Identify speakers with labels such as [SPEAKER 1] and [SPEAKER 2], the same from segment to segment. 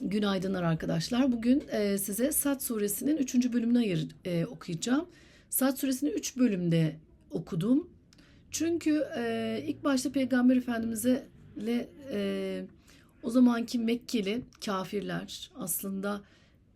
[SPEAKER 1] Günaydınlar arkadaşlar. Bugün e, size Sad suresinin 3. bölümünü ayır, e, okuyacağım. Sad suresini 3 bölümde okudum. Çünkü e, ilk başta Peygamber Efendimiz'e e, o zamanki Mekkeli kafirler aslında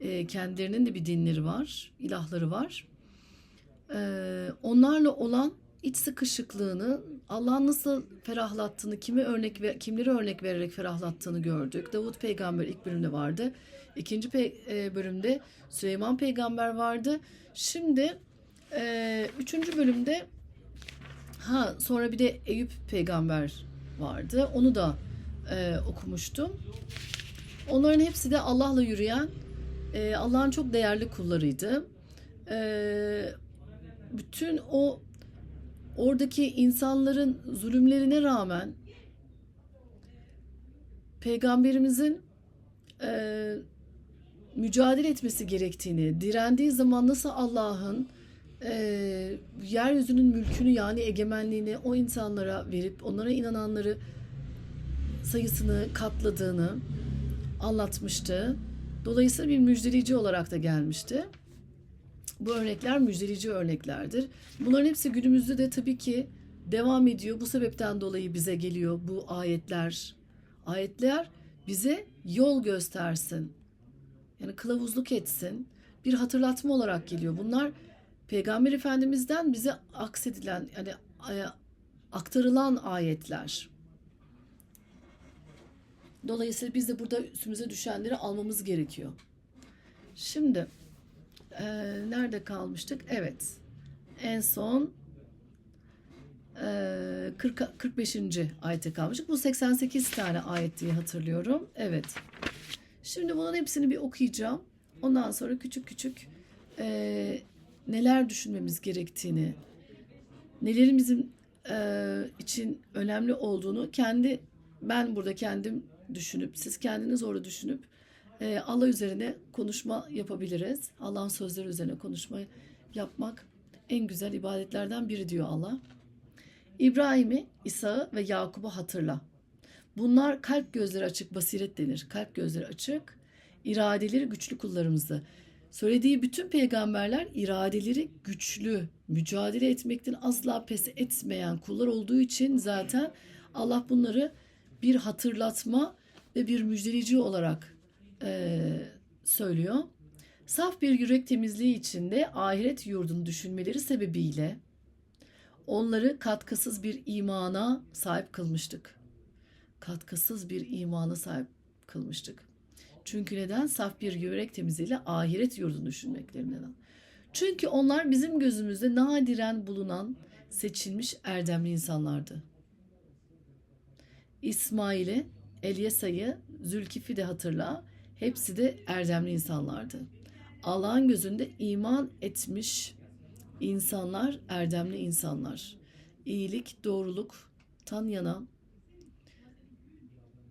[SPEAKER 1] e, kendilerinin de bir dinleri var, ilahları var. E, onlarla olan iç sıkışıklığını, Allah'ın nasıl ferahlattığını, kimi örnek ve kimleri örnek vererek ferahlattığını gördük. Davut peygamber ilk bölümde vardı. İkinci pe- e, bölümde Süleyman peygamber vardı. Şimdi e, üçüncü bölümde ha sonra bir de Eyüp peygamber vardı. Onu da e, okumuştum. Onların hepsi de Allah'la yürüyen e, Allah'ın çok değerli kullarıydı. E, bütün o oradaki insanların zulümlerine rağmen peygamberimizin e, mücadele etmesi gerektiğini, direndiği zaman nasıl Allah'ın e, yeryüzünün mülkünü yani egemenliğini o insanlara verip onlara inananları sayısını katladığını anlatmıştı. Dolayısıyla bir müjdeleyici olarak da gelmişti. Bu örnekler müjdeleyici örneklerdir. Bunların hepsi günümüzde de tabii ki devam ediyor. Bu sebepten dolayı bize geliyor bu ayetler. Ayetler bize yol göstersin. Yani kılavuzluk etsin. Bir hatırlatma olarak geliyor. Bunlar Peygamber Efendimiz'den bize aksedilen yani e, aktarılan ayetler. Dolayısıyla biz de burada üstümüze düşenleri almamız gerekiyor. Şimdi ee, nerede kalmıştık? Evet. En son e, 40, 45. ayete kalmıştık. Bu 88 tane ayet diye hatırlıyorum. Evet. Şimdi bunun hepsini bir okuyacağım. Ondan sonra küçük küçük e, neler düşünmemiz gerektiğini, nelerin bizim e, için önemli olduğunu kendi ben burada kendim düşünüp siz kendiniz orada düşünüp e, Allah üzerine konuşma yapabiliriz. Allah'ın sözleri üzerine konuşma yapmak en güzel ibadetlerden biri diyor Allah. İbrahim'i, İsa'yı ve Yakub'u hatırla. Bunlar kalp gözleri açık basiret denir. Kalp gözleri açık, iradeleri güçlü kullarımızdı. Söylediği bütün peygamberler iradeleri güçlü, mücadele etmekten asla pes etmeyen kullar olduğu için zaten Allah bunları bir hatırlatma ve bir müjdeleyici olarak e, söylüyor. Saf bir yürek temizliği içinde ahiret yurdunu düşünmeleri sebebiyle onları katkısız bir imana sahip kılmıştık. Katkısız bir imana sahip kılmıştık. Çünkü neden? Saf bir yürek temizliğiyle ahiret yurdunu düşünmeklerinden. Çünkü onlar bizim gözümüzde nadiren bulunan seçilmiş erdemli insanlardı. İsmail'i, Elyasa'yı, Zülkif'i de hatırla. Hepsi de erdemli insanlardı. Allah'ın gözünde iman etmiş insanlar, erdemli insanlar. İyilik, doğruluk, tan yana,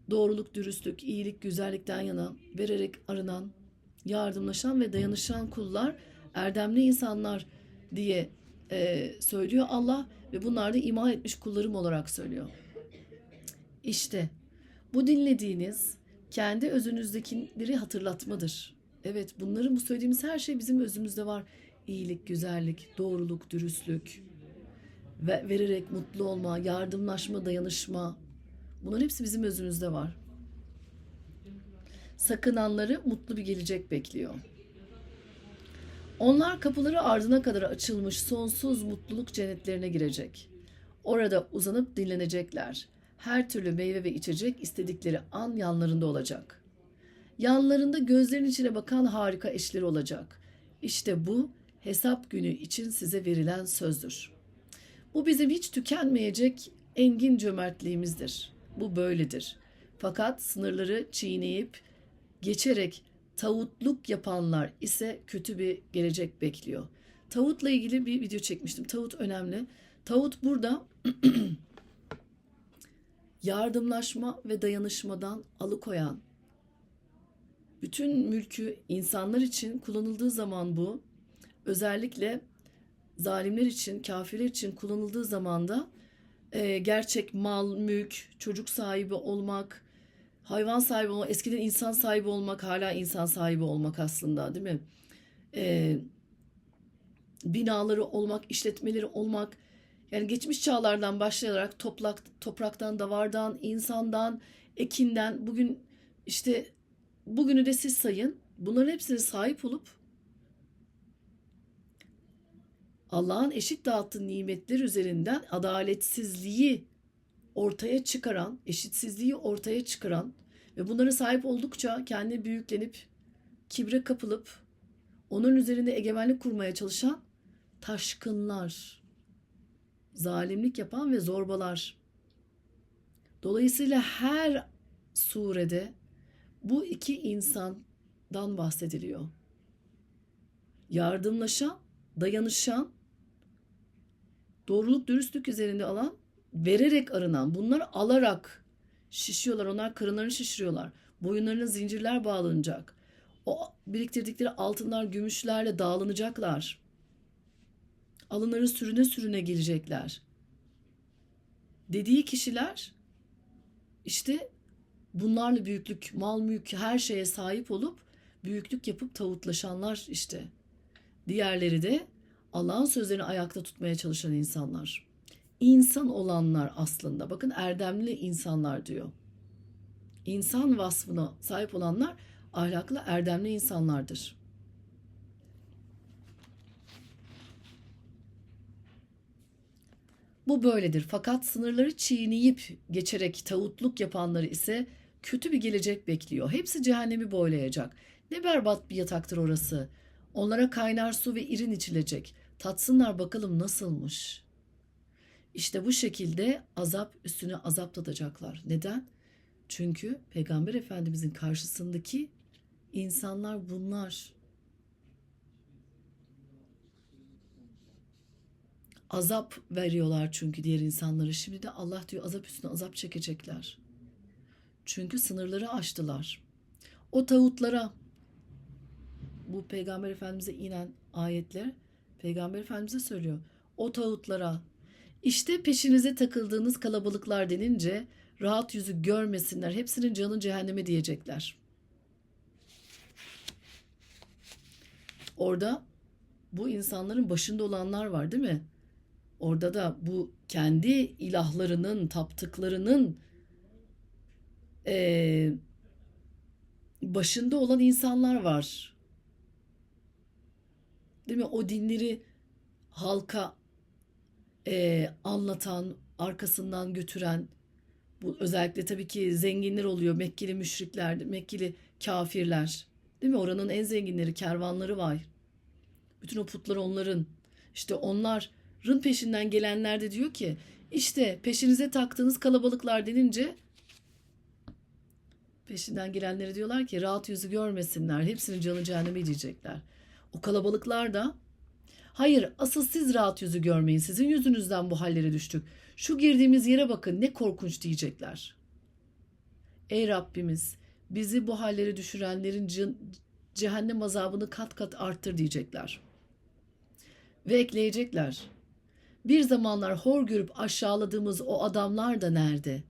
[SPEAKER 1] doğruluk, dürüstlük, iyilik, güzellikten yana, vererek arınan, yardımlaşan ve dayanışan kullar, erdemli insanlar diye e, söylüyor Allah ve bunlar da iman etmiş kullarım olarak söylüyor. İşte bu dinlediğiniz kendi özünüzdekileri hatırlatmadır. Evet bunların bu söylediğimiz her şey bizim özümüzde var. İyilik, güzellik, doğruluk, dürüstlük, ve vererek mutlu olma, yardımlaşma, dayanışma. Bunların hepsi bizim özümüzde var. Sakınanları mutlu bir gelecek bekliyor. Onlar kapıları ardına kadar açılmış sonsuz mutluluk cennetlerine girecek. Orada uzanıp dinlenecekler. Her türlü meyve ve içecek istedikleri an yanlarında olacak. Yanlarında gözlerin içine bakan harika eşleri olacak. İşte bu hesap günü için size verilen sözdür. Bu bizim hiç tükenmeyecek engin cömertliğimizdir. Bu böyledir. Fakat sınırları çiğneyip geçerek tağutluk yapanlar ise kötü bir gelecek bekliyor. Tağutla ilgili bir video çekmiştim. Tağut önemli. Tağut burada yardımlaşma ve dayanışmadan alıkoyan, bütün mülkü insanlar için kullanıldığı zaman bu, özellikle zalimler için, kafirler için kullanıldığı zaman da e, gerçek mal, mülk, çocuk sahibi olmak, hayvan sahibi olmak, eskiden insan sahibi olmak, hala insan sahibi olmak aslında değil mi? Ee, binaları olmak, işletmeleri olmak, yani geçmiş çağlardan başlayarak toplak, topraktan, davardan, insandan, ekinden, bugün işte bugünü de siz sayın. Bunların hepsine sahip olup Allah'ın eşit dağıttığı nimetler üzerinden adaletsizliği ortaya çıkaran, eşitsizliği ortaya çıkaran ve bunlara sahip oldukça kendi büyüklenip kibre kapılıp onun üzerinde egemenlik kurmaya çalışan taşkınlar, zalimlik yapan ve zorbalar. Dolayısıyla her surede bu iki insandan bahsediliyor. Yardımlaşan, dayanışan, doğruluk dürüstlük üzerinde alan, vererek arınan. Bunlar alarak şişiyorlar. Onlar karınlarını şişiriyorlar. Boyunlarına zincirler bağlanacak. O biriktirdikleri altınlar, gümüşlerle dağlanacaklar. Alınları sürüne sürüne gelecekler. Dediği kişiler işte bunlarla büyüklük, mal mülk her şeye sahip olup büyüklük yapıp tavutlaşanlar işte. Diğerleri de Allah'ın sözlerini ayakta tutmaya çalışan insanlar. İnsan olanlar aslında. Bakın erdemli insanlar diyor. İnsan vasfına sahip olanlar ahlaklı erdemli insanlardır. Bu böyledir. Fakat sınırları çiğneyip geçerek tağutluk yapanları ise kötü bir gelecek bekliyor. Hepsi cehennemi boylayacak. Ne berbat bir yataktır orası. Onlara kaynar su ve irin içilecek. Tatsınlar bakalım nasılmış. İşte bu şekilde azap üstüne azap tadacaklar. Neden? Çünkü Peygamber Efendimizin karşısındaki insanlar bunlar. Azap veriyorlar çünkü diğer insanlara. Şimdi de Allah diyor azap üstüne azap çekecekler. Çünkü sınırları aştılar. O tağutlara bu Peygamber Efendimiz'e inen ayetler Peygamber Efendimiz'e söylüyor. O tağutlara işte peşinize takıldığınız kalabalıklar denince rahat yüzü görmesinler. Hepsinin canı cehenneme diyecekler. Orada bu insanların başında olanlar var değil mi? Orada da bu kendi ilahlarının, taptıklarının eee, başında olan insanlar var. Değil mi? O dinleri halka eee, anlatan, arkasından götüren, bu özellikle tabii ki zenginler oluyor. Mekkeli müşrikler, Mekkeli kafirler. Değil mi? Oranın en zenginleri, kervanları var. Bütün o putlar onların. İşte onların peşinden gelenler de diyor ki işte peşinize taktığınız kalabalıklar denince peşinden gelenleri diyorlar ki rahat yüzü görmesinler. Hepsinin canı cehenneme diyecekler. O kalabalıklar da hayır asıl siz rahat yüzü görmeyin. Sizin yüzünüzden bu hallere düştük. Şu girdiğimiz yere bakın ne korkunç diyecekler. Ey Rabbimiz bizi bu hallere düşürenlerin ce- cehennem azabını kat kat arttır diyecekler. Ve ekleyecekler. Bir zamanlar hor görüp aşağıladığımız o adamlar da nerede?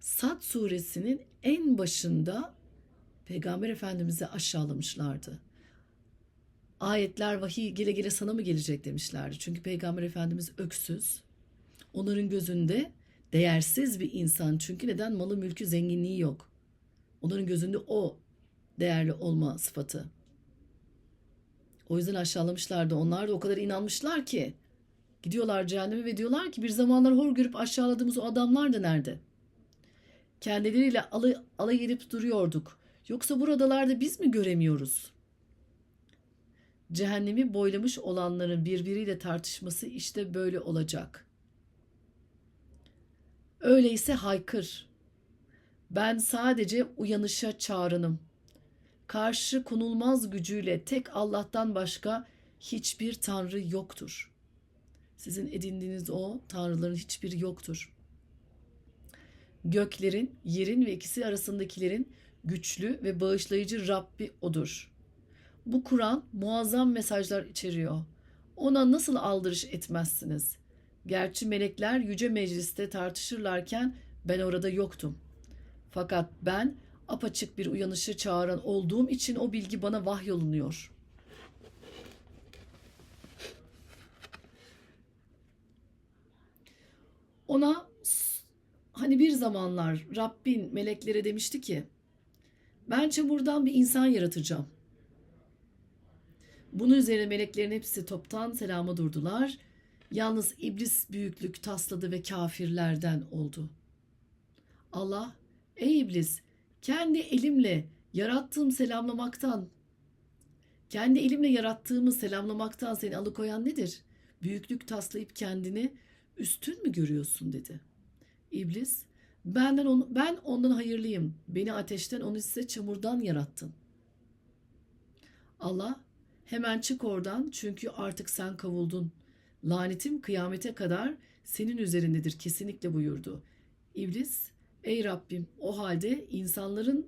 [SPEAKER 1] Sad suresinin en başında Peygamber Efendimiz'i aşağılamışlardı. Ayetler vahiy gele gele sana mı gelecek demişlerdi. Çünkü Peygamber Efendimiz öksüz. Onların gözünde değersiz bir insan. Çünkü neden? Malı mülkü zenginliği yok. Onların gözünde o değerli olma sıfatı. O yüzden aşağılamışlardı. Onlar da o kadar inanmışlar ki. Gidiyorlar cehenneme ve diyorlar ki bir zamanlar hor görüp aşağıladığımız o adamlar da nerede? Kendileriyle alay, alay edip duruyorduk. Yoksa buradalarda biz mi göremiyoruz? Cehennemi boylamış olanların birbiriyle tartışması işte böyle olacak. Öyleyse haykır. Ben sadece uyanışa çağrınım. Karşı konulmaz gücüyle tek Allah'tan başka hiçbir tanrı yoktur. Sizin edindiğiniz o tanrıların hiçbiri yoktur. Göklerin, yerin ve ikisi arasındakilerin güçlü ve bağışlayıcı Rabbi odur. Bu Kur'an muazzam mesajlar içeriyor. Ona nasıl aldırış etmezsiniz? Gerçi melekler yüce mecliste tartışırlarken ben orada yoktum. Fakat ben apaçık bir uyanışı çağıran olduğum için o bilgi bana vahyolunuyor. Ona hani bir zamanlar Rabbin meleklere demişti ki ben çamurdan bir insan yaratacağım. Bunun üzerine meleklerin hepsi toptan selama durdular. Yalnız iblis büyüklük tasladı ve kafirlerden oldu. Allah, ey iblis, kendi elimle yarattığım selamlamaktan, kendi elimle yarattığımı selamlamaktan seni alıkoyan nedir? Büyüklük taslayıp kendini üstün mü görüyorsun dedi. İblis, benden onu, ben ondan hayırlıyım. Beni ateşten, onu ise çamurdan yarattın. Allah, hemen çık oradan çünkü artık sen kavuldun. Lanetim kıyamete kadar senin üzerindedir kesinlikle buyurdu. İblis, ey Rabbim o halde insanların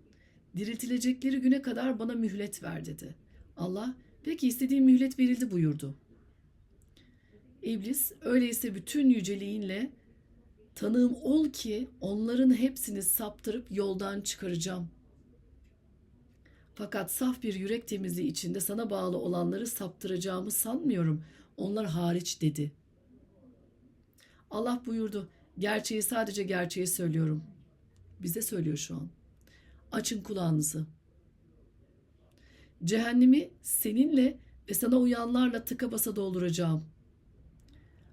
[SPEAKER 1] diriltilecekleri güne kadar bana mühlet ver dedi. Allah, peki istediğim mühlet verildi buyurdu. İblis, öyleyse bütün yüceliğinle tanığım ol ki onların hepsini saptırıp yoldan çıkaracağım. Fakat saf bir yürek temizliği içinde sana bağlı olanları saptıracağımı sanmıyorum. Onlar hariç dedi. Allah buyurdu. Gerçeği sadece gerçeği söylüyorum. Bize söylüyor şu an. Açın kulağınızı. Cehennemi seninle ve sana uyanlarla tıka basa dolduracağım.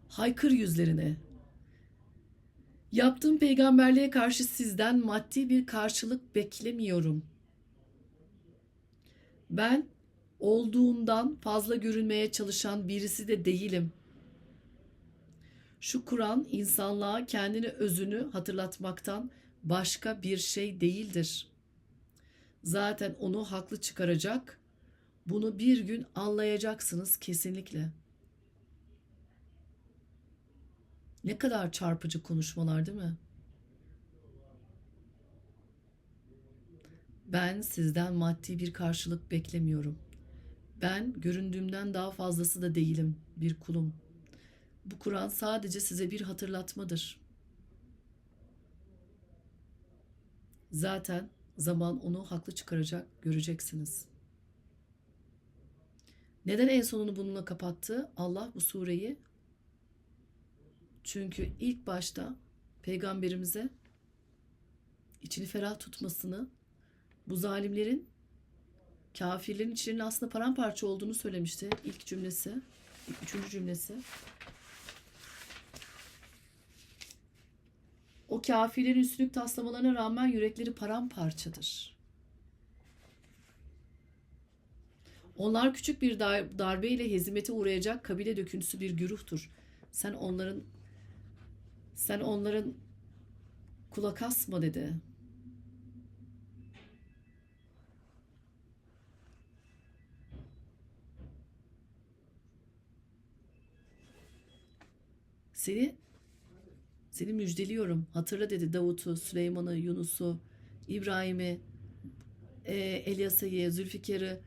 [SPEAKER 1] Haykır yüzlerine. Yaptığım peygamberliğe karşı sizden maddi bir karşılık beklemiyorum. Ben olduğundan fazla görünmeye çalışan birisi de değilim. Şu Kur'an insanlığa kendini özünü hatırlatmaktan başka bir şey değildir. Zaten onu haklı çıkaracak, bunu bir gün anlayacaksınız kesinlikle. Ne kadar çarpıcı konuşmalar değil mi? Ben sizden maddi bir karşılık beklemiyorum. Ben göründüğümden daha fazlası da değilim, bir kulum. Bu Kur'an sadece size bir hatırlatmadır. Zaten zaman onu haklı çıkaracak, göreceksiniz. Neden en sonunu bununla kapattı? Allah bu sureyi çünkü ilk başta peygamberimize içini ferah tutmasını, bu zalimlerin kafirlerin içlerinin aslında paramparça olduğunu söylemişti ilk cümlesi, ilk üçüncü cümlesi. O kafirlerin üstünlük taslamalarına rağmen yürekleri paramparçadır. Onlar küçük bir dar- darbeyle hezimete uğrayacak kabile döküntüsü bir güruhtur. Sen onların sen onların kulak asma dedi. Seni seni müjdeliyorum. Hatırla dedi Davut'u, Süleyman'ı, Yunus'u, İbrahim'i, e, Elyasa'yı, Zülfikar'ı.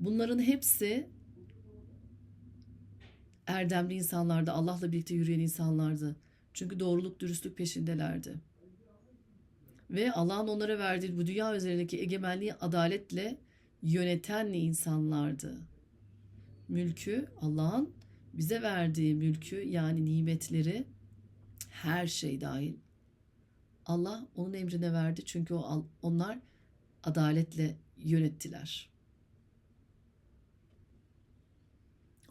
[SPEAKER 1] Bunların hepsi erdemli insanlardı. Allah'la birlikte yürüyen insanlardı. Çünkü doğruluk, dürüstlük peşindelerdi. Ve Allah'ın onlara verdiği bu dünya üzerindeki egemenliği adaletle yöneten insanlardı. Mülkü Allah'ın bize verdiği mülkü yani nimetleri her şey dahil. Allah onun emrine verdi çünkü o onlar adaletle yönettiler.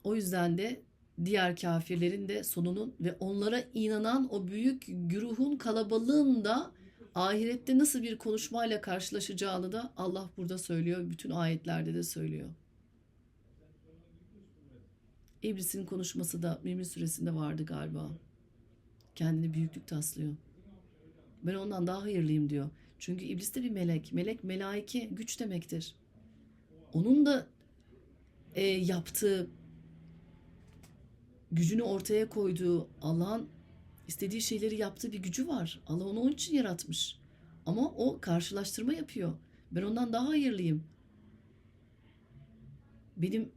[SPEAKER 1] O yüzden de diğer kafirlerin de sonunun ve onlara inanan o büyük güruhun kalabalığın da ahirette nasıl bir konuşmayla karşılaşacağını da Allah burada söylüyor. Bütün ayetlerde de söylüyor. İblisin konuşması da Mümin suresinde vardı galiba. Kendini büyüklük taslıyor. Ben ondan daha hayırlıyım diyor. Çünkü iblis de bir melek. Melek melaike güç demektir. Onun da e, yaptığı gücünü ortaya koyduğu Allah'ın istediği şeyleri yaptığı bir gücü var. Allah onu onun için yaratmış. Ama o karşılaştırma yapıyor. Ben ondan daha hayırlıyım. Benim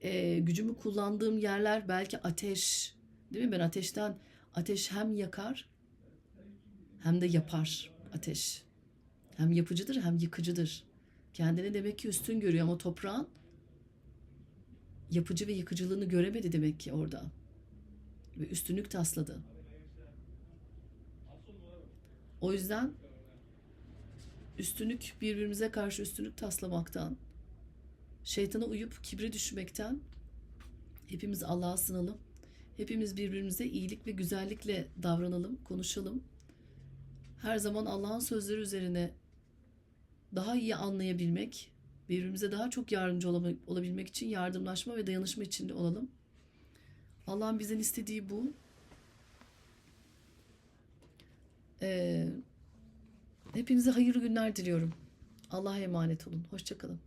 [SPEAKER 1] e, gücümü kullandığım yerler belki ateş. Değil mi? Ben ateşten ateş hem yakar hem de yapar ateş. Hem yapıcıdır hem yıkıcıdır. Kendini demek ki üstün görüyor ama toprağın yapıcı ve yıkıcılığını göremedi demek ki orada. Ve üstünlük tasladı. O yüzden üstünlük birbirimize karşı üstünlük taslamaktan, şeytana uyup kibre düşmekten hepimiz Allah'a sınalım. Hepimiz birbirimize iyilik ve güzellikle davranalım, konuşalım. Her zaman Allah'ın sözleri üzerine daha iyi anlayabilmek, birbirimize daha çok yardımcı olabilmek için yardımlaşma ve dayanışma içinde olalım. Allah'ın bizden istediği bu. Ee, hepinize hayırlı günler diliyorum. Allah'a emanet olun. Hoşçakalın.